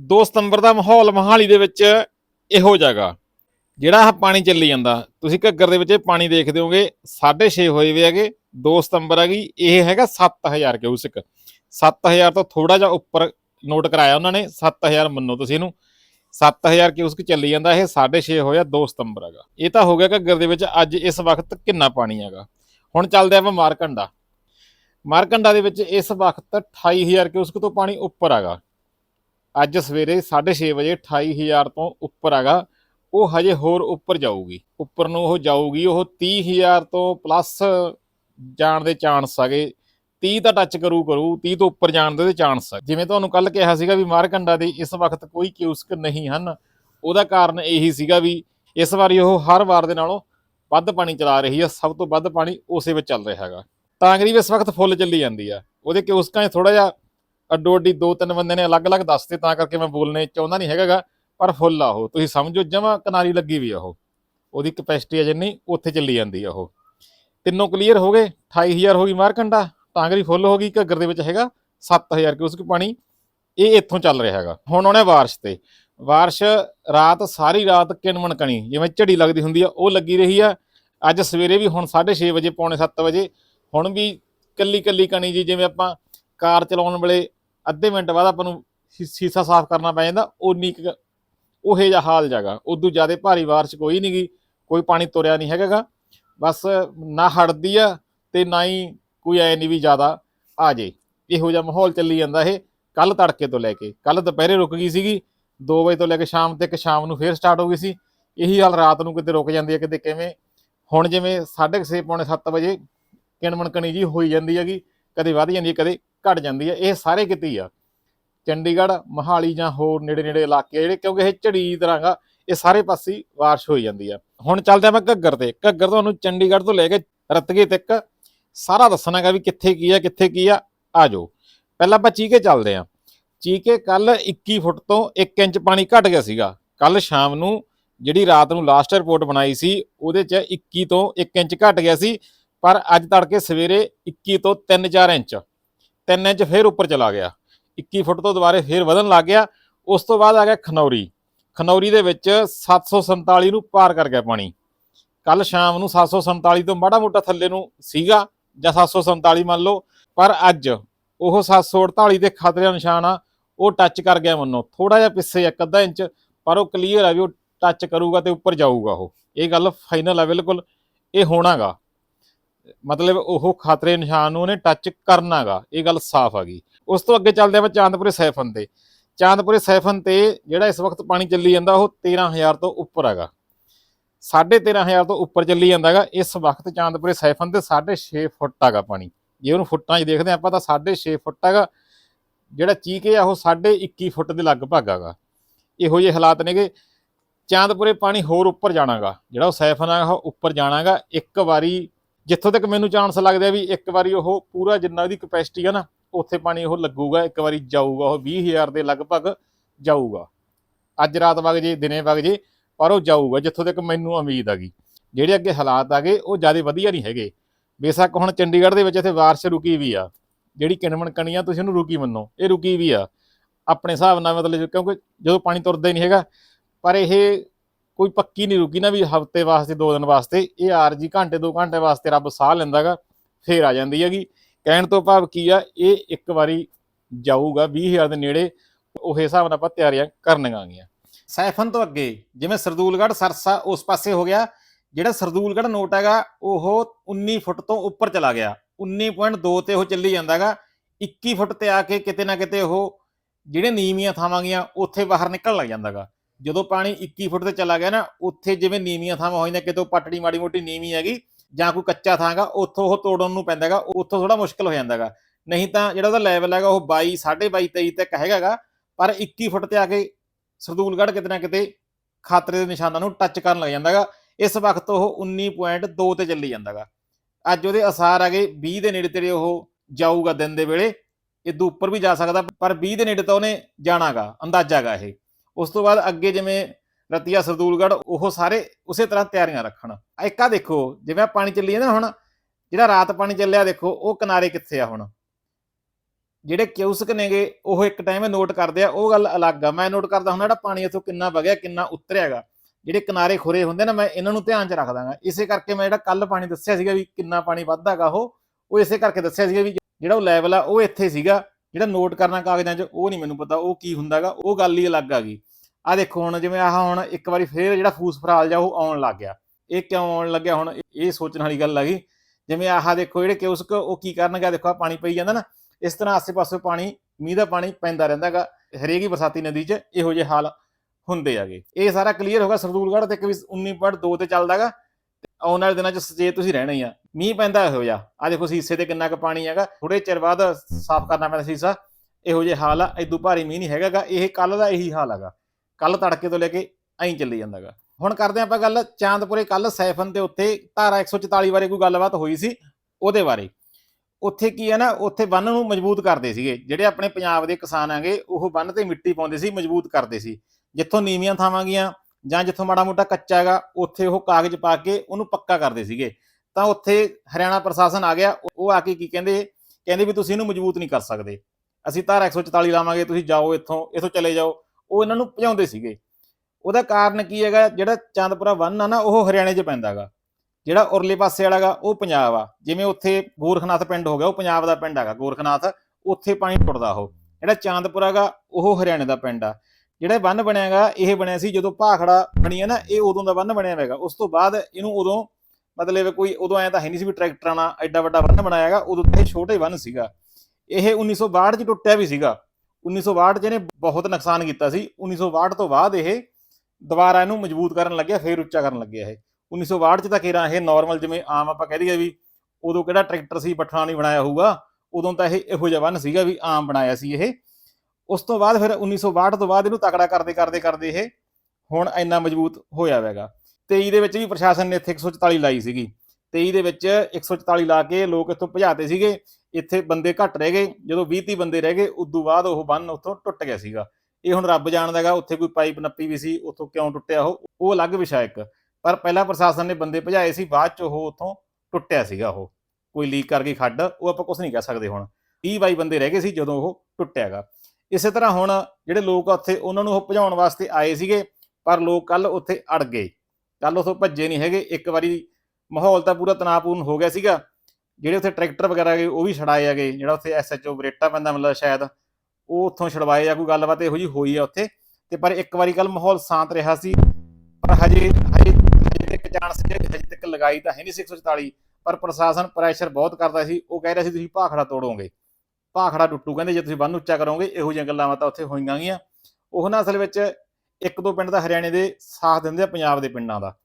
2 ਸਤੰਬਰ ਦਾ ਮਾਹੌਲ ਮਹਾਲੀ ਦੇ ਵਿੱਚ ਇਹੋ ਜਗਾ, ਜਿਹੜਾ ਆਹ ਪਾਣੀ ਚੱਲੀ ਜਾਂਦਾ। ਤੁਸੀਂ ਘੱਗਰ ਦੇ ਵਿੱਚ ਇਹ ਪਾਣੀ ਦੇਖਦੇ ਹੋਗੇ 6.5 ਹੋਏ ਵੇ ਹੈਗੇ 2 ਸਤੰਬਰ ਹੈਗੀ ਇਹ ਹੈਗਾ 7000 ਕਿਊਸਿਕ। 7000 ਤੋਂ ਥੋੜਾ ਜਿਹਾ ਉੱਪਰ ਨੋਟ ਕਰਾਇਆ ਉਹਨਾਂ ਨੇ 7000 ਮੰਨੋ ਤੁਸੀਂ ਇਹਨੂੰ। 7000 ਕਿਊਸਿਕ ਚੱਲੀ ਜਾਂਦਾ, ਇਹ 6.5 ਹੋਇਆ 2 ਸਤੰਬਰ ਹੈਗਾ। ਇਹ ਤਾਂ ਹੋ ਗਿਆ ਘੱਗਰ ਦੇ ਵਿੱਚ ਅੱਜ ਇਸ ਵਕਤ ਕਿੰਨਾ ਪਾਣੀ ਹੈਗਾ। ਹੁਣ ਚੱਲਦੇ ਆਪਾਂ ਮਾਰਕੰਡਾ। ਮਾਰਕੰਡਾ ਦੇ ਵਿੱਚ ਇਸ ਵਕਤ 28000 ਕਿਊਸਿਕ ਤੋਂ ਪਾਣੀ ਉੱਪਰ ਹੈਗਾ। ਅੱਜ ਸਵੇਰੇ 6:30 ਵਜੇ 28000 ਤੋਂ ਉੱਪਰ ਹੈਗਾ, ਉਹ ਹਜੇ ਹੋਰ ਉੱਪਰ ਜਾਊਗੀ। ਉੱਪਰ ਨੂੰ ਉਹ ਜਾਊਗੀ, ਉਹ 30000 ਤੋਂ ਪਲੱਸ ਜਾਣ ਦੇ ਚਾਂਸ ਹੈਗੇ। 30 ਤਾਂ ਟੱਚ ਕਰੂ ਕਰੂ 30 ਤੋਂ ਉੱਪਰ ਜਾਣ ਦੇ ਚਾਂਸ ਹੈ। ਜਿਵੇਂ ਤੁਹਾਨੂੰ ਕੱਲ ਕਿਹਾ ਸੀਗਾ ਵੀ ਮਾਰਕੰਡਾ ਦੇ, ਇਸ ਵਕਤ ਕੋਈ ਕਿਊਸਕ ਨਹੀਂ ਹਨ। ਉਹਦਾ ਕਾਰਨ ਇਹੀ ਸੀਗਾ ਵੀ ਇਸ ਵਾਰੀ ਉਹ ਹਰ ਵਾਰ ਦੇ ਨਾਲੋਂ ਵੱਧ ਪਾਣੀ ਚਲਾ ਰਹੀ ਹੈ, ਸਭ ਤੋਂ ਵੱਧ ਪਾਣੀ ਉਸੇ ਵਿੱਚ ਚੱਲ ਰਿਹਾ ਹੈਗਾ। ਤਾਂਗਰੀ ਵੀ ਇਸ ਵਕਤ ਫੁੱਲ ਚੱਲੀ ਜਾਂਦੀ ਆ ਉਹਦੇ ਕਿਊਸਕਾਂ 'ਚ ਥੋੜਾ ਜਿਹਾ ਅੱਡੋ ਅੱਡੀ ਦੋ ਤਿੰਨ ਬੰਦੇ ਨੇ ਅਲੱਗ-ਅਲੱਗ ਦੱਸਤੇ, ਤਾਂ ਕਰਕੇ ਮੈਂ ਬੋਲਣੇ ਚਾਹੁੰਦਾ ਨਹੀਂ ਹੈਗਾਗਾ, ਪਰ ਫੁੱਲ ਆ ਉਹ। ਤੁਸੀਂ ਸਮਝੋ, ਜਮਾ ਕਿਨਾਰੀ ਲੱਗੀ ਵੀ ਆ ਉਹ। ਉਹਦੀ ਕਪੈਸਿਟੀ ਆ ਜਿੰਨੀ ਉੱਥੇ ਚੱਲੀ ਜਾਂਦੀ ਆ ਉਹ। ਤਿੰਨੋਂ ਕਲੀਅਰ ਹੋ ਗਏ 28000 ਹੋ ਗਈ ਮਾਰਕੰਡਾ ਟਾਂਗਰੀ ਫੁੱਲ ਹੋ ਗਈ, ਘੱਗਰ ਦੇ ਵਿੱਚ ਹੈਗਾ 7000 ਕਿਊਸਕ ਪਾਣੀ। ਇਹ ਇੱਥੋਂ ਚੱਲ ਰਿਹਾ ਹੈਗਾ, ਹੁਣ ਉਹਨੇ ਬਾਰਿਸ਼ ਤੇ। ਬਾਰਿਸ਼ ਰਾਤ, ਸਾਰੀ ਰਾਤ ਕਿਣਮਣ ਕਣੀ, ਜਿਵੇਂ ਝੜੀ ਲੱਗਦੀ ਹੁੰਦੀ ਆ, ਉਹ ਲੱਗੀ ਰਹੀ ਆ। ਅੱਜ ਸਵੇਰੇ ਵੀ ਹੁਣ 6:30 ਵਜੇ, ਪੌਣੇ 7 ਵਜੇ, ਹੁਣ ਵੀ ਕੱਲੀ ਕੱਲੀ ਕਣੀ ਜੀ, ਜਿਵੇਂ ਆਪਾਂ ਕਾਰ ਚਲਾਉਣ ਵੇਲੇ ਅੱਧੇ ਮਿੰਟ ਬਾਅਦ ਆਪਾਂ ਨੂੰ ਸ਼ੀਸ਼ਾ ਸਾਫ਼ ਕਰਨਾ ਪੈ ਜਾਂਦਾ ਉਨੀ ਕੁ ਉਹੇ ਜਿਹਾ ਹਾਲ ਜਗਾ ਉਦੋਂ ਜ਼ਿਆਦਾ ਭਾਰੀ ਬਾਰਿਸ਼ ਕੋਈ ਨਹੀਂ ਗਈ ਕੋਈ ਪਾਣੀ ਤੁਰਿਆ ਨਹੀਂ ਹੈਗਾਗਾ ਬਸ ਨਾ ਹਟਦੀ ਆ ਤੇ ਨਾ ਹੀ ਕੋਈ ਐ ਨਹੀਂ ਵੀ ਜ਼ਿਆਦਾ ਆ ਜੇ। ਇਹੋ ਜਿਹਾ ਮਾਹੌਲ ਚੱਲੀ ਜਾਂਦਾ ਇਹ ਕੱਲ ਤੜਕੇ ਤੋਂ ਲੈ ਕੇ। ਕੱਲ ਦੁਪਹਿਰੇ ਰੁਕ ਗਈ ਸੀਗੀ 2 ਵਜੇ ਤੋਂ ਲੈ ਕੇ ਸ਼ਾਮ ਤੱਕ, ਸ਼ਾਮ ਨੂੰ ਫੇਰ ਸਟਾਰਟ ਹੋ ਗਈ ਸੀ। ਇਹੀ ਹਾਲ ਰਾਤ ਨੂੰ ਕਿਤੇ ਰੁਕ ਜਾਂਦੀ ਹੈ ਕਿਤੇ ਕਿਵੇਂ। ਹੁਣ ਜਿਵੇਂ 6:30 ਪੌਣੇ 7 ਵਜੇ ਕਿਣਮਣ ਕਣੀ ਜੀ ਹੋਈ ਜਾਂਦੀ ਹੈਗੀ, ਕਦੇ ਵਧ ਜਾਂਦੀ ਹੈ ਕਦੇ ਘਟ ਜਾਂਦੀ ਹੈ ਇਹ ਸਾਰੇ ਕਿਤੇ ਹੀ ਆ। ਚੰਡੀਗੜ੍ਹ, ਮਹਾਲੀ ਜਾਂ ਹੋਰ ਨੇੜੇ ਨੇੜੇ ਇਲਾਕੇ ਜਿਹੜੇ, ਕਿਉਂਕਿ ਇਹ ਝੜੀ ਤਰ੍ਹਾਂਗਾ ਇਹ ਸਾਰੇ ਪਾਸੇ ਹੀ ਬਾਰਿਸ਼ ਹੋਈ ਜਾਂਦੀ ਆ। ਹੁਣ ਚੱਲਦੇ ਆਪਾਂ ਘੱਗਰ ਤੇ। ਘੱਗਰ ਤੁਹਾਨੂੰ ਚੰਡੀਗੜ੍ਹ ਤੋਂ ਲੈ ਕੇ ਰਤਗੇ ਤੱਕ ਸਾਰਾ ਦੱਸਣਾਗਾ ਵੀ ਕਿੱਥੇ ਕੀ ਆ, ਕਿੱਥੇ ਕੀ ਆ ਆ ਜਾਓ। ਪਹਿਲਾਂ ਆਪਾਂ ਚੀਕੇ ਚੱਲਦੇ ਆ। ਚੀਕੇ ਕੱਲ 21 ਫੁੱਟ ਤੋਂ 1 ਇੰਚ ਪਾਣੀ ਘਟ ਗਿਆ ਸੀਗਾ। ਕੱਲ ਸ਼ਾਮ ਨੂੰ ਜਿਹੜੀ ਰਾਤ ਨੂੰ ਲਾਸਟ ਰਿਪੋਰਟ ਬਣਾਈ ਸੀ, ਉਹਦੇ ਚ 21 ਤੋਂ 1 ਇੰਚ ਘਟ ਗਿਆ ਸੀ, ਪਰ ਅੱਜ ਤੜਕੇ ਸਵੇਰੇ 21 ਤੋਂ 3-4 ਇੰਚ। 3 ਇੰਚ ਫੇਰ ਉੱਪਰ ਚਲਾ ਗਿਆ। 21 ਫੁੱਟ ਤੋਂ ਦੁਬਾਰੇ ਫੇਰ ਵਧਣ ਲੱਗ ਗਿਆ। ਉਸ ਤੋਂ ਬਾਅਦ ਆ ਗਿਆ ਖਨੌਰੀ। ਖਨੌਰੀ ਦੇ ਵਿੱਚ 747 ਨੂੰ ਪਾਰ ਕਰ ਗਿਆ ਪਾਣੀ। ਕੱਲ ਸ਼ਾਮ ਨੂੰ 747 ਤੋਂ ਮਾੜਾ ਮੋਟਾ ਥੱਲੇ ਨੂੰ ਸੀਗਾ, ਜਾਂ 747 ਮੰਨ ਲਓ, ਪਰ ਅੱਜ ਉਹ 748 ਦੇ ਖਤਰੇ ਦਾ ਨਿਸ਼ਾਨ ਆ, ਉਹ ਟੱਚ ਕਰ ਗਿਆ ਮੰਨੋ। ਥੋੜਾ ਜਿਹਾ ਪਿੱਛੇ ਇੱਕ ਅੱਧਾ ਇੰਚ, ਪਰ ਉਹ ਕਲੀਅਰ ਆ ਵੀ ਉਹ ਟੱਚ ਕਰੂਗਾ ਤੇ ਉੱਪਰ ਜਾਊਗਾ ਉਹ। ਇਹ ਗੱਲ ਫਾਈਨਲ ਆ ਬਿਲਕੁਲ। ਇਹ ਹੋਣਾਗਾ। ਮਤਲਬ ਉਹ ਖਤਰੇ ਨਿਸ਼ਾਨ ਨੂੰ ਉਹਨੇ ਟੱਚ ਕਰਨਾਗਾ, ਇਹ ਗੱਲ ਸਾਫ਼ ਆ ਗਈ। ਉਸ ਤੋਂ ਅੱਗੇ ਚੱਲਦੇ ਆਪਾਂ ਚਾਂਦਪੁਰੇ ਸੈਫਨ ਤੇ। ਚਾਂਦਪੁਰੇ ਸੈਫਨ ਤੇ ਜਿਹੜਾ ਇਸ ਵਕਤ ਪਾਣੀ ਚੱਲੀ ਜਾਂਦਾ, ਉਹ 13000 ਤੋਂ ਉੱਪਰ ਹੈਗਾ। 13500 ਤੋਂ ਉੱਪਰ ਚੱਲੀ ਜਾਂਦਾ ਹੈਗਾ। ਇਸ ਵਕਤ ਚਾਂਦਪੁਰੇ ਸੈਫਨ ਤੇ 6.5 ਫੁੱਟ ਹੈਗਾ ਪਾਣੀ। ਜੇ ਉਹਨੂੰ ਫੁੱਟਾਂ 'ਚ ਦੇਖਦੇ ਆਪਾਂ ਤਾਂ 6.5 ਫੁੱਟ ਹੈਗਾ। ਜਿਹੜਾ ਚੀਕੇ ਆ ਉਹ 21 ਫੁੱਟ ਦੇ ਲਗਭਗ ਹੈਗਾ। ਇਹੋ ਜਿਹੇ ਹਾਲਾਤ ਨੇਗੇ। ਚਾਂਦਪੁਰੇ ਪਾਣੀ ਹੋਰ ਉੱਪਰ ਜਾਣਾਗਾ। ਜਿਹੜਾ ਉਹ ਸੈਫਨ ਆ ਉਹ ਉੱਪਰ ਜਾਣਾਗਾ। ਇੱਕ ਵਾਰੀ ਜਿੱਥੋਂ ਤੱਕ ਮੈਨੂੰ ਚਾਂਸ ਲੱਗਦਾ ਵੀ ਇੱਕ ਵਾਰੀ ਉਹ ਪੂਰਾ ਜਿੰਨਾ ਉਹਦੀ ਕਪੈਸਿਟੀ ਆ ਨਾ, ਉੱਥੇ ਪਾਣੀ ਉਹ ਲੱਗੂਗਾ, ਇੱਕ ਵਾਰੀ ਜਾਊਗਾ, ਉਹ 20000 ਦੇ ਲਗਭਗ ਜਾਊਗਾ। ਅੱਜ ਰਾਤ ਵਗ ਜੇ, ਦਿਨੇ ਵਗ ਜੇ, ਪਰ ਉਹ ਜਾਊਗਾ, ਜਿੱਥੋਂ ਤੱਕ ਮੈਨੂੰ ਉਮੀਦ ਆ ਗਈ। ਜਿਹੜੇ ਅੱਗੇ ਹਾਲਾਤ ਆ ਗਏ, ਉਹ ਜ਼ਿਆਦਾ ਵਧੀਆ ਨਹੀਂ ਹੈਗੇ। ਬੇਸ਼ੱਕ ਹੁਣ ਚੰਡੀਗੜ੍ਹ ਦੇ ਵਿੱਚ ਇੱਥੇ ਬਾਰਿਸ਼ ਰੁਕੀ ਵੀ ਆ। ਜਿਹੜੀ ਕਿਣਮਣ ਆ ਤੁਸੀਂ ਉਹਨੂੰ ਰੁਕੀ ਮੰਨੋ, ਇਹ ਰੁਕੀ ਵੀ ਆ। ਆਪਣੇ ਹਿਸਾਬ ਨਾਲ ਮਤਲਬ ਕਿਉਂਕਿ ਜਦੋਂ ਪਾਣੀ ਤੁਰਦਾ ਹੀ ਨਹੀਂ ਹੈਗਾ, ਪਰ ਇਹ ਕੋਈ ਪੱਕੀ ਨਹੀਂ ਰੁਕੀ ਨਾ ਵੀ ਹਫ਼ਤੇ ਵਾਸਤੇ, ਦੋ ਦਿਨ ਵਾਸਤੇ। ਇਹ ਆਰਜੀ ਘੰਟੇ, ਦੋ ਘੰਟੇ ਵਾਸਤੇ ਰੱਬ ਸਾਹ ਲੈਂਦਾਗਾ ਫੇਰ ਆ ਜਾਂਦੀ ਹੈਗੀ। ਕਹਿਣ ਤੋਂ ਭਾਵ ਕੀ ਆ, ਇਹ ਇੱਕ ਵਾਰੀ ਜਾਊਗਾ 20000 ਦੇ ਨੇੜੇ, ਉਹ ਹਿਸਾਬ ਨਾਲ ਆਪਾਂ ਤਿਆਰੀਆਂ ਕਰਨੀਆਂ ਗੀਆਂ। ਸੈਫਨ ਤੋਂ ਅੱਗੇ, ਜਿਵੇਂ ਸਰਦੂਲਗੜ੍ਹ ਸਰਸਾ ਉਸ ਪਾਸੇ ਹੋ ਗਿਆ, ਜਿਹੜਾ ਸਰਦੂਲਗੜ੍ਹ ਨੋਟ ਹੈਗਾ, ਉਹ 19 ਫੁੱਟ ਤੋਂ ਉੱਪਰ ਚਲਾ ਗਿਆ। 19.2 ਤੇ ਉਹ ਚੱਲੀ ਜਾਂਦਾਗਾ 21 ਫੁੱਟ ਤੇ ਆ ਕੇ ਕਿਤੇ ਨਾ ਕਿਤੇ ਉਹ, ਜਿਹੜੇ ਨੀਵੀਆਂ ਥਾਵਾਂ ਗੀਆਂ, ਉੱਥੇ ਬਾਹਰ ਨਿਕਲ ਲੱਗ ਜਾਂਦਾਗਾ ਜਦੋਂ ਪਾਣੀ 21 ਫੁੱਟ ਤੇ ਚਲਾ ਗਿਆ ਨਾ, ਉੱਥੇ ਜਿਵੇਂ ਨੀਵੀਆਂ ਥਾਵਾਂ ਹੋ ਜਾਂਦੀਆਂ ਕਿਤੋਂ ਪਟੜੀ ਮਾੜੀ ਮੋਟੀ ਨੀਵੀਂ ਹੈਗੀ, ਜਾਂ ਕੋਈ ਕੱਚਾ ਥਾਂਗਾ, ਉੱਥੋਂ ਉਹ ਤੋੜਨ ਨੂੰ ਪੈਂਦਾਗਾ, ਉੱਥੋਂ ਥੋੜਾ ਮੁਸ਼ਕਲ ਹੋ ਜਾਂਦਾਗਾ। ਨਹੀਂ ਤਾਂ ਜਿਹੜਾ ਉਹਦਾ ਲੈਵਲ ਹੈਗਾ, ਉਹ 22 22 23 ਤੱਕ ਹੈਗਾਗਾ, ਪਰ 21 ਫੁੱਟ ਤੇ ਆ ਕੇ ਸਰਦੂਲਗੜ੍ਹ ਕਿਤੇ ਨਾ ਕਿਤੇ ਖਾਤਰੇ ਦੇ ਨਿਸ਼ਾਨਾਂ ਨੂੰ ਟੱਚ ਕਰਨ ਲੱਗ ਜਾਂਦਾਗਾ। ਇਸ ਵਕਤ ਉਹ 19.2 ਤੇ ਚੱਲੀ ਜਾਂਦਾਗਾ। ਅੱਜ ਉਹਦੇ ਅਸਾਰ ਹੈਗੇ 20 ਦੇ ਨੇੜੇ ਤੇੜੇ ਉਹ ਜਾਊਗਾ ਦਿਨ ਦੇ ਵੇਲੇ ਇਦੋਂ ਉੱਪਰ ਵੀ ਜਾ ਸਕਦਾ, ਪਰ 20 ਦੇ ਨੇੜੇ ਤਾਂ ਉਹਨੇ ਜਾਣਾਗਾ, ਅੰਦਾਜ਼ਾਗਾ ਇਹ। ਉਸ ਤੋਂ ਬਾਅਦ ਅੱਗੇ ਜਿਵੇਂ ਰਤੀਆ ਸਰਦੂਲਗੜ੍ਹ, ਉਹ ਸਾਰੇ ਉਸੇ ਤਰ੍ਹਾਂ ਤਿਆਰੀਆਂ ਰੱਖਣ। ਆਹ ਇੱਕ ਦੇਖੋ, ਜਿਵੇਂ ਪਾਣੀ ਚੱਲੀ ਨਾ ਹੁਣ, ਜਿਹੜਾ ਰਾਤ ਪਾਣੀ ਚੱਲਿਆ ਦੇਖੋ, ਉਹ ਕਿਨਾਰੇ ਕਿੱਥੇ ਆ ਹੁਣ? ਜਿਹੜੇ ਕਿਊਸਕ ਨੇਗੇ, ਉਹ ਇੱਕ ਟਾਈਮ ਨੋਟ ਕਰਦੇ ਆ, ਉਹ ਗੱਲ ਅਲੱਗ ਆ। ਮੈਂ ਨੋਟ ਕਰਦਾ ਹੁੰਦਾ ਜਿਹੜਾ ਪਾਣੀ ਇੱਥੋਂ ਕਿੰਨਾ ਵਗਿਆ, ਕਿੰਨਾ ਉਤਰਿਆਗਾ। ਜਿਹੜੇ ਕਿਨਾਰੇ ਖੁਰੇ ਹੁੰਦੇ ਨਾ, ਮੈਂ ਇਹਨਾਂ ਨੂੰ ਧਿਆਨ 'ਚ ਰੱਖਦਾਗਾ। ਇਸੇ ਕਰਕੇ ਮੈਂ ਜਿਹੜਾ ਕੱਲ ਪਾਣੀ ਦੱਸਿਆ ਸੀਗਾ ਵੀ ਕਿੰਨਾ ਪਾਣੀ ਵੱਧਦਾਗਾ ਉਹ ਉਹ ਇਸੇ ਕਰਕੇ ਦੱਸਿਆ ਸੀਗਾ ਵੀ ਜਿਹੜਾ ਉਹ ਲੈਵਲ ਆ, ਉਹ ਇੱਥੇ ਸੀਗਾ। ਜਿਹੜਾ ਨੋਟ ਕਰਨਾ ਕਾਗਜ਼ਾਂ 'ਚ, ਉਹ ਨਹੀਂ ਮੈਨੂੰ ਪਤਾ, ਉਹ ਕੀ ਹੁੰਦਾਗਾ, ਉਹ ਗੱਲ ਹੀ ਅਲੱਗ ਆ ਗਈ। ਆ ਦੇਖੋ ਹੁਣ ਜਿਵੇਂ ਆਹ ਹੁਣ ਇੱਕ ਵਾਰੀ ਫੇਰ ਜਿਹੜਾ ਫੂਸ ਫਰਾਲ ਜਾ ਉਹ ਆਉਣ ਲੱਗ ਗਿਆ। ਇਹ ਕਿਉਂ ਆਉਣ ਲੱਗਿਆ? ਹੁਣ ਇਹ ਸੋਚਣ ਵਾਲੀ ਗੱਲ ਆ ਗਈ। ਜਿਵੇਂ ਆਹ ਦੇਖੋ ਜਿਹੜੇ ਕਿਉਸਕ ਉਹ ਕੀ ਕਰਨਗੇ? ਦੇਖੋ ਆ ਪਾਣੀ ਪਈ ਜਾਂਦਾ ਨਾ। ਇਸ ਤਰ੍ਹਾਂ ਆਸੇ-ਪਾਸੇ ਪਾਣੀ, ਮੀਂਹ ਦਾ ਪਾਣੀ ਪੈਂਦਾ ਰਹਿੰਦਾਗਾ ਹਰੇਕ ਹੀ ਬਰਸਾਤੀ ਨਦੀ 'ਚ ਇਹੋ ਜਿਹੇ ਹਾਲ ਹੁੰਦੇ ਆਗੇ ਇਹ ਸਾਰਾ ਕਲੀਅਰ ਹੋਗਾ ਸਰਦੂਲਗੜ੍ਹ ਤੇ ਵੀ 19.2 ਤੇ ਚੱਲਦਾਗਾ ਆਉਣ ਵਾਲੇ ਦਿਨਾਂ 'ਚ ਸਚੇਤ ਤੁਸੀਂ ਰਹਿਣਾ ਹੀ ਆ। ਮੀਂਹ ਪੈਂਦਾ ਇਹੋ ਜਿਹਾ। ਆ ਦੇਖੋ ਸੀਸੇ ਤੇ ਕਿੰਨਾ ਕੁ ਪਾਣੀ ਹੈਗਾ। ਥੋੜੇ ਚਿਰ ਬਾਅਦ ਸਾਫ਼ ਕਰਨਾ ਪੈਂਦਾ ਸੀਸਾ। ਇਹੋ ਜਿਹੇ ਹਾਲ ਆ। ਇਦੋਂ ਭਾਰੀ ਮੀਂਹ ਨਹੀਂ ਹੈਗਾਗਾ ਇਹ ਕੱਲ ਦਾ ਇਹੀ ਹਾਲ ਹੈਗਾ। ਕੱਲ ਤੜਕੇ ਤੋਂ ਲੈ ਕੇ ਐਂ ਚੱਲੀ ਜਾਂਦਾਗਾ। ਹੁਣ ਕਰਦੇ ਆਪਾਂ ਗੱਲ, ਚਾਂਦਪੁਰੇ ਕੱਲ ਸੈਫਨ ਦੇ ਉੱਤੇ ਧਾਰਾ 144 ਬਾਰੇ ਕੋਈ ਗੱਲਬਾਤ ਹੋਈ ਸੀ, ਉਹਦੇ ਬਾਰੇ। ਉੱਥੇ ਕੀ ਹੈ ਨਾ, ਉੱਥੇ ਬੰਨ ਨੂੰ ਮਜ਼ਬੂਤ ਕਰਦੇ ਸੀਗੇ, ਜਿਹੜੇ ਆਪਣੇ ਪੰਜਾਬ ਦੇ ਕਿਸਾਨ ਆਂਗੇ ਉਹ ਬੰਨ ਤੇ ਮਿੱਟੀ ਪਾਉਂਦੇ ਸੀ, ਮਜ਼ਬੂਤ ਕਰਦੇ ਸੀ। ਜਿੱਥੋਂ ਨੀਵੀਆਂ ਥਾਵਾਂ ਗੀਆਂ ਜਾਂ ਜਿੱਥੋਂ ਮਾੜਾ ਮੋਟਾ ਕੱਚਾ ਹੈਗਾ, ਉੱਥੇ ਉਹ ਕਾਗਜ਼ ਪਾ ਕੇ ਉਹਨੂੰ ਪੱਕਾ ਕਰਦੇ ਸੀਗੇ। ਤਾਂ ਉੱਥੇ ਹਰਿਆਣਾ ਪ੍ਰਸ਼ਾਸਨ ਆ ਗਿਆ, ਉਹ ਆ ਕੇ ਕੀ ਕਹਿੰਦੇ ਕਹਿੰਦੇ ਵੀ ਤੁਸੀਂ ਇਹਨੂੰ ਮਜ਼ਬੂਤ ਨਹੀਂ ਕਰ ਸਕਦੇ। ਅਸੀਂ ਧਾਰਾ 144 ਲਾਵਾਂਗੇ, ਤੁਸੀਂ ਜਾਓ ਇੱਥੋਂ ਇੱਥੋਂ ਚਲੇ ਜਾਓ। ਉਹ ਇਹਨਾਂ ਨੂੰ ਭਜਾਉਂਦੇ ਸੀਗੇ। ਉਹਦਾ ਕਾਰਨ ਕੀ ਹੈਗਾ? ਜਿਹੜਾ ਚੰਦਪੁਰਾ ਬੰਨ ਆ ਨਾ, ਉਹ ਹਰਿਆਣੇ 'ਚ ਪੈਂਦਾਗਾ ਜਿਹੜਾ ਉਰਲੇ ਪਾਸੇ ਵਾਲਾਗਾ ਉਹ ਪੰਜਾਬ ਆ। ਜਿਵੇਂ ਉੱਥੇ ਗੋਰਖਨਾਥ ਪਿੰਡ ਹੋ ਗਿਆ, ਉਹ ਪੰਜਾਬ ਦਾ ਪਿੰਡ ਹੈਗਾ, ਗੋਰਖਨਾਥ। ਉੱਥੇ ਪਾਣੀ ਟੁੱਟਦਾ ਉਹ। ਜਿਹੜਾ ਚਾਂਦਪੁਰਾ ਹੈਗਾ, ਉਹ ਹਰਿਆਣੇ ਦਾ ਪਿੰਡ ਆ। ਜਿਹੜਾ ਇਹ ਬੰਨ ਬਣਿਆਗਾ ਇਹ ਬਣਿਆ ਸੀ ਜਦੋਂ ਭਾਖੜਾ ਬਣੀ ਹੈ ਨਾ, ਇਹ ਉਦੋਂ ਦਾ ਬੰਨ ਬਣਿਆ ਹੋਵੇਗਾ ਉਸ ਤੋਂ ਬਾਅਦ ਇਹਨੂੰ ਉਦੋਂ ਮਤਲਬ ਕੋਈ ਉਦੋਂ ਐ ਤਾਂ ਹੈ ਨਹੀਂ ਸੀ ਵੀ ਟਰੈਕਟਰਾਂ ਨਾਲ ਐਡਾ ਵੱਡਾ ਬੰਨ ਬਣਾਇਆਗਾ ਉਦੋਂ ਤਾਂ ਇਹ ਛੋਟੇ ਬੰਨ ਸੀਗਾ। ਇਹ 1962 ਚ ਟੁੱਟਿਆ ਵੀ ਸੀਗਾ। 1962 ਚ ਇਹਨੇ ਬਹੁਤ ਨੁਕਸਾਨ ਕੀਤਾ ਸੀ। 1962 ਤੋਂ ਬਾਅਦ ਇਹ ਦੁਬਾਰਾ ਇਹਨੂੰ ਮਜ਼ਬੂਤ ਕਰਨ ਲੱਗਿਆ, ਫੇਰ ਉੱਚਾ ਕਰਨ ਲੱਗਿਆ ਇਹ। 1962 ਚ ਤਾਂ ਕੇਰਾ ਇਹ ਨਾਰਮਲ ਜਿਵੇਂ ਆਮ ਆਪਾਂ ਕਹਿ ਦਈਏ ਵੀ ਉਦੋਂ ਕਿਹੜਾ ਟਰੈਕਟਰ ਸੀ ਬੱਠਣਾ ਨਹੀਂ ਬਣਾਇਆ ਹੋਊਗਾ, ਉਦੋਂ ਤਾਂ ਇਹ ਇਹੋ ਜਿਹਾ ਬੰਨ ਸੀਗਾ ਵੀ ਆਮ ਬਣਾਇਆ ਸੀ ਇਹ। ਉਸ ਤੋਂ ਬਾਅਦ ਫਿਰ 1962 ਤੋਂ ਬਾਅਦ ਇਹਨੂੰ ਤਕੜਾ ਕਰਦੇ ਕਰਦੇ ਕਰਦੇ ਇਹ ਹੁਣ ਇੰਨਾ ਮਜ਼ਬੂਤ ਹੋਇਆ ਹੋਵੇਗਾ 23 ਦੇ ਵਿੱਚ ਵੀ ਪ੍ਰਸ਼ਾਸਨ ਨੇ ਇੱਥੇ 144 ਲਾਈ ਸੀਗੀ। 23 ਦੇ ਵਿੱਚ 144 ਲਾ ਕੇ ਲੋਕ ਇੱਥੋਂ ਭਜਾਤੇ ਸੀਗੇ। ਇੱਥੇ ਬੰਦੇ ਘੱਟ ਰਹਿ ਗਏ। ਜਦੋਂ 20 30 ਬੰਦੇ ਰਹਿ ਗਏ ਉਦੋਂ ਬਾਅਦ ਉਹ ਬੰਨ ਉੱਥੋਂ ਟੁੱਟ ਗਿਆ ਸੀਗਾ। ਇਹ ਹੁਣ ਰੱਬ ਜਾਣਦਾ ਹੈਗਾ ਉੱਥੇ ਕੋਈ ਪਾਈਪ ਨੱਪੀ ਵੀ ਸੀ, ਉੱਥੋਂ ਕਿਉਂ ਟੁੱਟਿਆ ਉਹ? ਉਹ ਅਲੱਗ ਵਿਸ਼ਾ ਇੱਕ। ਪਰ ਪਹਿਲਾਂ ਪ੍ਰਸ਼ਾਸਨ ਨੇ ਬੰਦੇ ਭਜਾਏ ਸੀ, ਬਾਅਦ ਚ ਉਹ ਉੱਥੋਂ ਟੁੱਟਿਆ ਸੀਗਾ ਉਹ। ਕੋਈ ਲੀਕ ਕਰ ਗਈ ਖੱਡ, ਉਹ ਆਪਾਂ ਕੁਝ ਨਹੀਂ ਕਹਿ ਸਕਦੇ ਹੁਣ। 30 ਬਾਈ ਬੰਦੇ ਰਹਿ ਗਏ ਸੀ ਜਦੋਂ ਉਹ ਟੁੱਟਿਆਗਾ ਇਸੇ ਤਰ੍ਹਾਂ ਹੁਣ ਜਿਹੜੇ ਲੋਕ ਆ ਉੱਥੇ, ਉਹਨਾਂ ਨੂੰ ਉਹ ਭਜਾਉਣ ਵਾਸਤੇ ਆਏ ਸੀਗੇ, ਪਰ ਲੋਕ ਕੱਲ ਉੱਥੇ ਅੜ ਗਏ। ਕੱਲ ਉਥੋਂ ਭੱਜੇ ਨਹੀਂ ਹੈਗੇ। ਇੱਕ ਵਾਰੀ ਮਾਹੌਲ ਤਾਂ ਪੂਰਾ ਤਣਾਅਪੂਰਨ ਹੋ ਗਿਆ ਸੀਗਾ। ਜਿਹੜੇ ਉੱਥੇ ਟਰੈਕਟਰ ਵਗੈਰਾ ਗਏ ਉਹ ਵੀ ਛੜਾਏ ਗਏ ਜਿਹੜਾ ਉੱਥੇ ਐਸਐਚਓ ਬਰੇਟਾ ਪੈਂਦਾ ਮਤਲਬ ਸ਼ਾਇਦ, ਉਹ ਉੱਥੋਂ ਛੜਵਾਏ ਆ, ਕੋਈ ਗੱਲਬਾਤ ਇਹੋ ਜੀ ਹੋਈ ਆ ਉੱਥੇ। ਤੇ ਪਰ ਇੱਕ ਵਾਰੀ ਕੱਲ ਮਾਹੌਲ ਸ਼ਾਂਤ ਰਿਹਾ ਸੀ। ਪਰ ਹਜੇ ਹਜੇ ਹਜੇ ਤੱਕ ਚਾਂਸ ਹਜੇ ਤੱਕ ਲਗਾਈ ਤਾਂ ਹੈ ਨਹੀਂ ਸੀ 144 ਪਰ ਪ੍ਰਸ਼ਾਸਨ ਪ੍ਰੈਸ਼ਰ ਬਹੁਤ ਕਰਦਾ ਸੀ। ਉਹ ਕਹਿ ਰਿਹਾ ਸੀ, ਤੁਸੀਂ ਭਾਖੜਾ ਤੋੜੋਗੇ। ਭਾਖੜਾ ਟੁੱਟੂ ਕਹਿੰਦੇ, ਜੇ ਤੁਸੀਂ ਬੰਨ ਉੱਚਾ ਕਰੋਗੇ, ਇਹੋ ਜਿਹੀਆਂ ਗੱਲਾਂ ਤਾਂ ਉੱਥੇ ਹੋਈਆਂ ਗਈਆਂ ਉਹ ਨਾ ਅਸਲ ਵਿੱਚ ਇੱਕ ਦੋ ਪਿੰਡ ਦਾ ਹਰਿਆਣੇ ਦੇ ਸਾਥ ਦਿੰਦੇ ਆ, ਪੰਜਾਬ ਦੇ ਪਿੰਡਾਂ ਦਾ।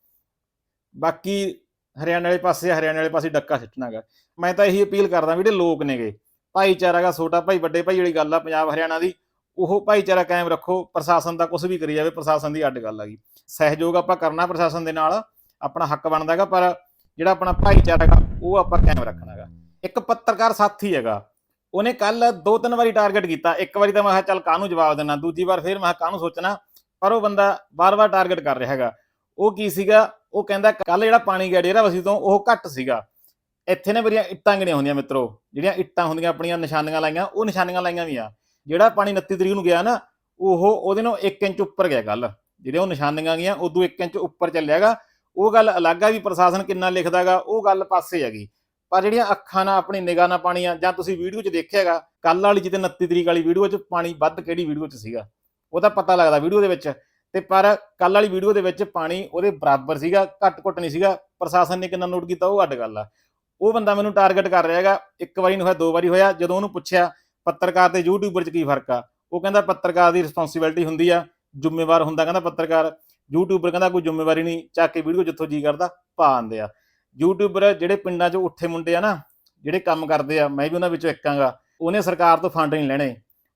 ਬਾਕੀ ਹਰਿਆਣੇ ਵਾਲੇ ਪਾਸੇ ਹਰਿਆਣੇ ਵਾਲੇ ਪਾਸੇ ਡੱਕਾ ਸਿੱਟਣਾਗਾ। ਮੈਂ ਤਾਂ ਇਹੀ ਅਪੀਲ ਕਰਦਾ ਵੀ ਜਿਹੜੇ ਲੋਕ ਨੇਗੇ ਭਾਈਚਾਰਾ ਛੋਟਾ ਭਾਈ, ਵੱਡੇ ਭਾਈ ਵਾਲੀ ਗੱਲ ਆ ਪੰਜਾਬ, ਹਰਿਆਣਾ ਦੀ, ਉਹ ਭਾਈਚਾਰਾ ਕਾਇਮ ਰੱਖੋ, ਪ੍ਰਸ਼ਾਸਨ ਦਾ ਕੁਝ ਵੀ ਕਰੀ ਜਾਵੇ, ਪ੍ਰਸ਼ਾਸਨ ਦੀ ਅੱਡ ਗੱਲ ਆਗੀ ਸਹਿਯੋਗ ਆਪਾਂ ਕਰਨਾ ਪ੍ਰਸ਼ਾਸਨ ਦੇ ਨਾਲ, ਆਪਣਾ ਹੱਕ ਬਣਦਾਗਾ, ਪਰ ਜਿਹੜਾ ਆਪਣਾ ਭਾਈਚਾਰਾ ਹੈਗਾ ਉਹ ਆਪਾਂ ਕਾਇਮ ਰੱਖਣਾਗਾ। ਇੱਕ ਪੱਤਰਕਾਰ ਸਾਥੀ ਹੈਗਾ, ਉਹਨੇ ਕੱਲ ਦੋ ਤਿੰਨ ਵਾਰੀ ਟਾਰਗੇਟ ਕੀਤਾ, ਇੱਕ ਵਾਰੀ ਤਾਂ ਮੈਂ ਕਿਹਾ ਚੱਲ ਕਾਹਨੂੰ ਜਵਾਬ ਦੇਣਾ, ਦੂਜੀ ਵਾਰ ਫਿਰ ਮੈਂ ਕਿਹਾ ਕਾਹਨੂੰ ਸੋਚਣਾ, ਪਰ ਉਹ ਬੰਦਾ ਬਾਰ-ਬਾਰ ਟਾਰਗੇਟ ਕਰ ਰਿਹਾ ਹੈਗਾ। ਉਹ ਕੀ ਸੀਗਾ ਉਹ ਕਹਿੰਦਾ ਕੱਲ ਜਿਹੜਾ ਪਾਣੀ ਗਿਆ ਡੇਰਾ ਵਸੀ ਤੋਂ, ਉਹ ਘੱਟ ਸੀਗਾ। ਇੱਥੇ ਨੇ ਮੇਰੀਆਂ ਇੱਟਾਂ ਗਿਣੀਆਂ ਹੁੰਦੀਆਂ ਮਿੱਤਰੋ, ਜਿਹੜੀਆਂ ਇੱਟਾਂ ਹੁੰਦੀਆਂ ਆਪਣੀਆਂ ਨਿਸ਼ਾਨੀਆਂ ਲਾਈਆਂ, ਉਹ ਨਿਸ਼ਾਨੀਆਂ ਲਾਈਆਂ ਵੀ ਆ ਜਿਹੜਾ ਪਾਣੀ 29 ਤਰੀਕ ਨੂੰ ਗਿਆ ਨਾ, ਉਹ ਉਹਦੇ ਨਾਲ 1 ਇੰਚ ਉੱਪਰ ਗਿਆ ਕੱਲ ਜਿਹੜੇ ਉਹ ਨਿਸ਼ਾਨੀਆਂ ਗਈਆਂ, ਉਦੋਂ 1 ਇੰਚ ਉੱਪਰ ਚੱਲਿਆਗਾ ਉਹ ਗੱਲ ਅਲੱਗ ਆ ਵੀ ਪ੍ਰਸ਼ਾਸਨ ਕਿੰਨਾ ਲਿਖਦਾਗਾ ਉਹ ਗੱਲ ਪਾਸੇ ਹੈਗੀ। ਪਰ ਜਿਹੜੀਆਂ ਅੱਖਾਂ ਨਾਲ ਆਪਣੀ ਨਿਗਾਹ ਨਾਲ ਪਾਣੀ ਆ, ਜਾਂ ਤੁਸੀਂ ਵੀਡੀਓ 'ਚ ਦੇਖਿਆਗਾ ਕੱਲ ਵਾਲੀ ਜਿੱਤੇ 29 ਤਰੀਕ ਵਾਲੀ ਵੀਡੀਓ 'ਚ ਪਾਣੀ ਵੱਧ ਕਿਹੜੀ ਵੀਡੀਓ 'ਚ ਸੀਗਾ? ਉਹਦਾ ਪਤਾ ਲੱਗਦਾ ਵੀਡੀਓ ਦੇ ਵਿੱਚ। ਤੇ ਪਰ ਕੱਲ ਵਾਲੀ ਵੀਡੀਓ ਦੇ ਵਿੱਚ ਪਾਣੀ ਉਹਦੇ ਬਰਾਬਰ ਸੀਗਾ, ਘੱਟ ਘੁੱਟ ਨਹੀਂ ਸੀਗਾ, ਪ੍ਰਸ਼ਾਸਨ ਨੇ ਕਿੰਨਾ ਨੋਟ ਕੀਤਾ ਉਹ ਅੱਡ ਗੱਲ ਆ। ਉਹ ਬੰਦਾ ਮੈਨੂੰ ਟਾਰਗੇਟ ਕਰ ਰਿਹਾ ਹੈਗਾ, ਇੱਕ ਵਾਰੀ ਨਹੀਂ ਹੋਇਆ, ਦੋ ਵਾਰੀ ਹੋਇਆ, ਜਦੋਂ ਉਹਨੂੰ ਪੁੱਛਿਆ, ਪੱਤਰਕਾਰ ਤੇ ਯੂਟਿਊਬਰ 'ਚ ਕੀ ਫ਼ਰਕ ਆ? ਉਹ ਕਹਿੰਦਾ ਪੱਤਰਕਾਰ ਦੀ ਰਿਸਪੌਂਸਿਬਿਲਟੀ ਹੁੰਦੀ ਆ, ਜ਼ਿੰਮੇਵਾਰ ਹੁੰਦਾ, ਕਹਿੰਦਾ ਪੱਤਰਕਾਰ ਯੂਟਿਊਬਰ ਕਹਿੰਦਾ ਕੋਈ ਜ਼ਿੰਮੇਵਾਰੀ ਨਹੀਂ, ਚੱਕ ਕੇ ਵੀਡੀਓ ਜਿੱਥੋਂ ਜੀ ਕਰਦਾ, ਪਾ ਆਂਦੇ ਆ। ਯੂਟਿਊਬਰ ਜਿਹੜੇ ਪਿੰਡਾਂ 'ਚ ਉੱਠੇ ਮੁੰਡੇ ਆ ਨਾ, ਜਿਹੜੇ ਕੰਮ ਕਰਦੇ ਆ, ਮੈਂ ਵੀ ਉਹਨਾਂ ਵਿੱਚੋਂ ਇੱਕਾਂਗਾ ਉਹਨੇ ਸਰਕਾਰ ਤੋਂ ਫੰਡ ਨਹੀਂ ਲੈਣੇ।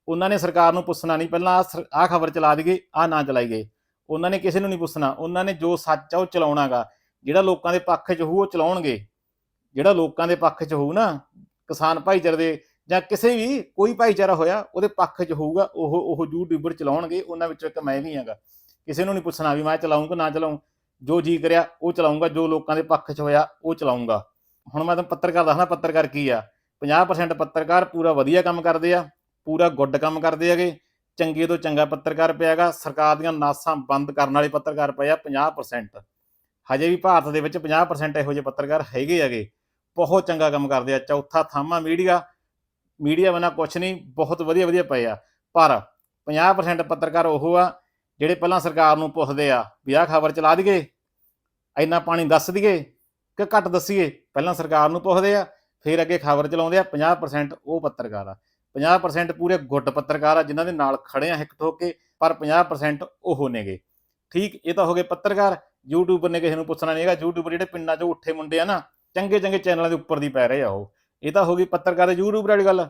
ਉਹਨਾਂ ਨੇ ਸਰਕਾਰ ਨੂੰ ਪੁੱਛਣਾ ਨਹੀਂ, ਪਹਿਲਾਂ ਆਹ ਖਬਰ ਚਲਾ ਦਈਏ ਆਹ ਨਾ ਚਲਾਈਏ ਉਹਨਾਂ ਨੇ ਕਿਸੇ ਨੂੰ ਨਹੀਂ ਪੁੱਛਣਾ। ਉਹਨਾਂ ਨੇ ਜੋ ਸੱਚ ਆ ਉਹ ਚਲਾਉਣਾਗਾ। ਜਿਹੜਾ ਲੋਕਾਂ ਦੇ ਪੱਖ 'ਚ ਹੋਊ, ਉਹ ਚਲਾਉਣਗੇ। ਜਿਹੜਾ ਲੋਕਾਂ ਦੇ ਪੱਖ 'ਚ ਹੋਊ ਨਾ, ਕਿਸਾਨ ਭਾਈਚਾਰੇ ਦੇ ਜਾਂ ਕਿਸੇ ਵੀ ਕੋਈ ਭਾਈਚਾਰਾ ਹੋਇਆ, ਉਹਦੇ ਪੱਖ 'ਚ ਹੋਊਗਾ, ਉਹ ਉਹ ਯੂਟਿਊਬਰ ਚਲਾਉਣਗੇ, ਉਹਨਾਂ ਵਿੱਚੋਂ ਇੱਕ ਮੈਂ ਵੀ ਆਂਗਾ। ਕਿਸੇ ਨੂੰ ਨਹੀਂ ਪੁੱਛਣਾ ਵੀ ਮੈਂ ਚਲਾਊਂ ਨਾ ਚਲਾਊਂ। ਜੋ ਜੀ ਕਰਿਆ, ਉਹ ਚਲਾਉਂਗਾ ਜੋ ਲੋਕਾਂ ਦੇ ਪੱਖ 'ਚ ਹੋਇਆ, ਉਹ ਚਲਾਉਂਗਾ ਹੁਣ ਮੈਂ ਤੁਹਾਨੂੰ ਪੱਤਰਕਾਰ ਦੱਸਣਾ ਪੱਤਰਕਾਰ ਕੀ ਆ? 50% ਪੱਤਰਕਾਰ ਪੂਰਾ ਵਧੀਆ ਕੰਮ ਕਰਦੇ ਆ। ਪੂਰਾ ਗੁੱਡ ਕੰਮ ਕਰਦੇ ਹੈਗੇ। ਚੰਗੇ ਤੋਂ ਚੰਗਾ ਪੱਤਰਕਾਰ ਪਿਆ ਹੈਗਾ ਸਰਕਾਰ ਦੀਆਂ ਨਾਸਾਂ ਬੰਦ ਕਰਨ ਵਾਲੇ ਪੱਤਰਕਾਰ ਪਏ ਆ 50% ਹਜੇ ਵੀ ਭਾਰਤ ਦੇ ਵਿੱਚ 50% ਇਹੋ ਜਿਹੇ ਪੱਤਰਕਾਰ ਹੈਗੇ ਹੈਗੇ। ਬਹੁਤ ਚੰਗਾ ਕੰਮ ਕਰਦੇ ਆ। ਚੌਥਾ ਥਾਮਾ ਮੀਡੀਆ। ਮੀਡੀਆ ਬਣਾ ਕੁਛ ਨਹੀਂ, ਬਹੁਤ ਵਧੀਆ ਵਧੀਆ ਪਏ ਆ। ਪਰ 50% ਪੱਤਰਕਾਰ ਉਹ ਆ ਜਿਹੜੇ ਪਹਿਲਾਂ ਸਰਕਾਰ ਨੂੰ ਪੁੱਛਦੇ ਆ ਵੀ ਆਹ ਖਬਰ ਚਲਾ ਦਈਏ, ਇੰਨਾ ਪਾਣੀ ਦੱਸ ਦਈਏ ਕਿ ਘੱਟ ਦੱਸੀਏ। ਪਹਿਲਾਂ ਸਰਕਾਰ ਨੂੰ ਪੁੱਛਦੇ ਆ, ਫਿਰ ਅੱਗੇ ਖਬਰ ਚਲਾਉਂਦੇ ਆ। 50% ਉਹ ਪੱਤਰਕਾਰ ਆ। 50% ਪੂਰੇ ਗੁੱਟ ਪੱਤਰਕਾਰ ਆ, ਜਿਨ੍ਹਾਂ ਦੇ ਨਾਲ ਖੜੇ ਆ ਹਿੱਕ ਠੋਕ ਕੇ, ਪਰ 50% ਉਹ ਨੇਗੇ। ਠੀਕ, ਇਹ ਤਾਂ ਹੋ ਗਏ ਪੱਤਰਕਾਰ। ਯੂਟਿਊਬਰ ਨੇ ਕਿਸੇ ਨੂੰ ਪੁੱਛਣਾ ਨਹੀਂ ਹੈਗਾ। ਯੂਟਿਊਬਰ ਜਿਹੜੇ ਪਿੰਡਾਂ 'ਚੋਂ ਉੱਠੇ ਮੁੰਡੇ ਆ ਨਾ ਚੰਗੇ ਚੰਗੇ ਚੈਨਲਾਂ ਦੇ ਉੱਪਰ ਦੀ ਪੈ ਰਹੇ ਆ ਉਹ। ਇਹ ਤਾਂ ਹੋ ਗਈ ਪੱਤਰਕਾਰ ਦੇ ਯੂਟਿਊਬਰ ਵਾਲੀ ਗੱਲ।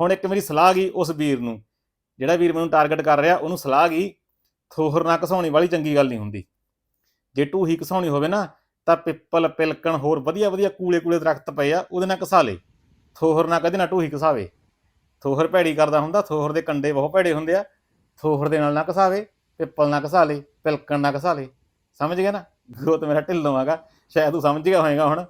ਹੁਣ ਇੱਕ ਮੇਰੀ ਸਲਾਹ ਗਈ ਉਸ ਵੀਰ ਨੂੰ। ਜਿਹੜਾ ਵੀਰ ਮੈਨੂੰ ਟਾਰਗੇਟ ਕਰ ਰਿਹਾ, ਉਹਨੂੰ ਸਲਾਹ ਗਈ, ਥੋਹਰ ਨਾ ਘਸਾਉਣੀ ਵਾਲੀ ਚੰਗੀ ਗੱਲ ਨਹੀਂ ਹੁੰਦੀ। ਜੇ ਟੂਹੀ ਘਸਾਉਣੀ ਹੋਵੇ ਨਾ, ਤਾਂ ਪਿੱਪਲ, ਪਿਲਕਣ ਹੋਰ ਵਧੀਆ ਵਧੀਆ ਕੂਲੇ ਕੂਲੇ ਦਰਖਤ ਪਏ ਆ, ਉਹਦੇ ਨਾਲ ਘਸਾ ਲੇ। ਥੋਹਰ ਨਾ ਕਦੇ ਨਾ ਟੂਹੀ ਘਸਾਵੇ। ਥੋਹਰ ਭੈੜੀ ਕਰਦਾ ਹੁੰਦਾ, ਥੋਹਰ ਦੇ ਕੰਡੇ ਬਹੁਤ ਭੈੜੇ ਹੁੰਦੇ ਆ। ਥੋਹਰ ਦੇ ਨਾਲ ਨਾ ਘਸਾਵੇ ਪਿੱਪਲ ਨਾ ਘਸਾ ਲੇ, ਪਿਲਕਣ ਨਾ ਘਸਾ ਲੇ। ਸਮਝ ਗਿਆ ਨਾ? ਗੋਤ ਮੇਰਾ ਢਿੱਲੋਂ ਆਗਾ ਸ਼ਾਇਦ ਤੂੰ ਸਮਝ ਗਿਆ ਹੋਏਗਾ ਹੁਣ।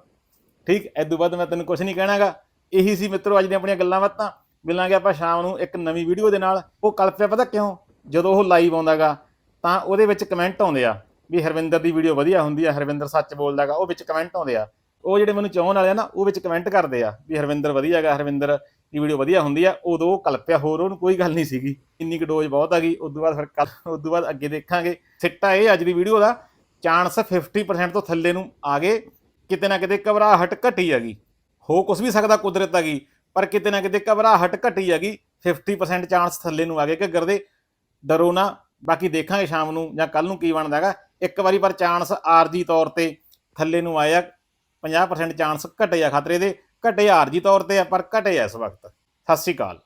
ਠੀਕ ਐਦੋਂ ਬਾਅਦ ਮੈਂ ਤੈਨੂੰ ਕੁਝ ਨਹੀਂ ਕਹਿਣਾਗਾ। ਇਹੀ ਸੀ ਮਿੱਤਰੋ, ਅੱਜ ਦੀਆਂ ਆਪਣੀਆਂ ਗੱਲਾਂ ਬਾਤਾਂ। ਮਿਲਾਂਗੇ ਆਪਾਂ ਸ਼ਾਮ ਨੂੰ ਇੱਕ ਨਵੀਂ ਵੀਡੀਓ ਦੇ ਨਾਲ। ਉਹ ਕਲਪਿਆ ਪਤਾ ਕਿਉਂ? ਜਦੋਂ ਉਹ ਲਾਈਵ ਆਉਂਦਾਗਾ, ਤਾਂ ਉਹਦੇ ਵਿੱਚ ਕਮੈਂਟ ਆਉਂਦੇ ਆ। ਵੀ ਹਰਵਿੰਦਰ ਦੀ ਵੀਡੀਓ ਵਧੀਆ ਹੁੰਦੀ ਆ, ਹਰਵਿੰਦਰ ਸੱਚ ਬੋਲਦਾਗਾ, ਉਹ ਵਿੱਚ ਕਮੈਂਟ ਆਉਂਦੇ ਆ। ਉਹ ਜਿਹੜੇ ਮੈਨੂੰ ਚਾਹਣ ਵਾਲੇ ਆ ਨਾ, ਉਹ ਵਿੱਚ ਕਮੈਂਟ ਕਰਦੇ ਆ। ਵੀ ਹਰਵਿੰਦਰ ਵਧੀਆ ਹੈਗਾ, ਹਰਵਿੰਦਰ ਦੀ ਵੀਡੀਓ ਵਧੀਆ ਹੁੰਦੀ ਆ, ਉਦੋਂ ਉਹ ਕਲਪਿਆ, ਹੋਰ ਉਹਨੂੰ ਕੋਈ ਗੱਲ ਨਹੀਂ ਸੀਗੀ। ਇੰਨੀ ਕੁ ਡੋਜ਼ ਬਹੁਤ ਆ ਗਈ, ਉਦੋਂ ਬਾਅਦ ਫਿਰ ਕੱਲ ਉਦੋਂ ਬਾਅਦ ਅੱਗੇ ਦੇਖਾਂਗੇ। ਸਿੱਟਾ ਇਹ ਅੱਜ ਦੀ ਵੀਡੀਓ ਦਾ ਚਾਂਸ 50% ਤੋਂ ਥੱਲੇ ਨੂੰ ਆ ਗਏ। ਕਿਤੇ ਨਾ ਕਿਤੇ ਘਬਰਾਹਟ ਘਟੀ ਹੈਗੀ। ਹੋ ਕੁਝ ਵੀ ਸਕਦਾ ਕੁਦਰਤ ਹੈਗੀ ਪਰ ਕਿਤੇ ਨਾ ਕਿਤੇ ਘਬਰਾਹਟ ਘਟੀ ਹੈਗੀ। 50% ਚਾਂਸ ਥੱਲੇ ਨੂੰ ਆ ਗਏ ਘੱਗਰ ਦੇ। ਡਰੋ ਨਾ। ਬਾਕੀ ਦੇਖਾਂਗੇ ਸ਼ਾਮ ਨੂੰ ਜਾਂ ਕੱਲ ਨੂੰ ਕੀ ਬਣਦਾ ਹੈਗਾ। ਇੱਕ ਵਾਰੀ ਪਰ ਚਾਂਸ ਆਰਜੀ ਤੌਰ ਤੇ ਥੱਲੇ ਨੂੰ ਆਇਆ 50% ਚਾਂਸ ਘਟੇ ਆ ਖਤਰੇ ਦੇ। ਘਟੇ ਆਰਜੀ ਤੌਰ ਤੇ ਆ ਪਰ ਘਟੇ ਆ ਇਸ ਵਕਤ। ਸਤਿ ਸ਼੍ਰੀ ਅਕਾਲ।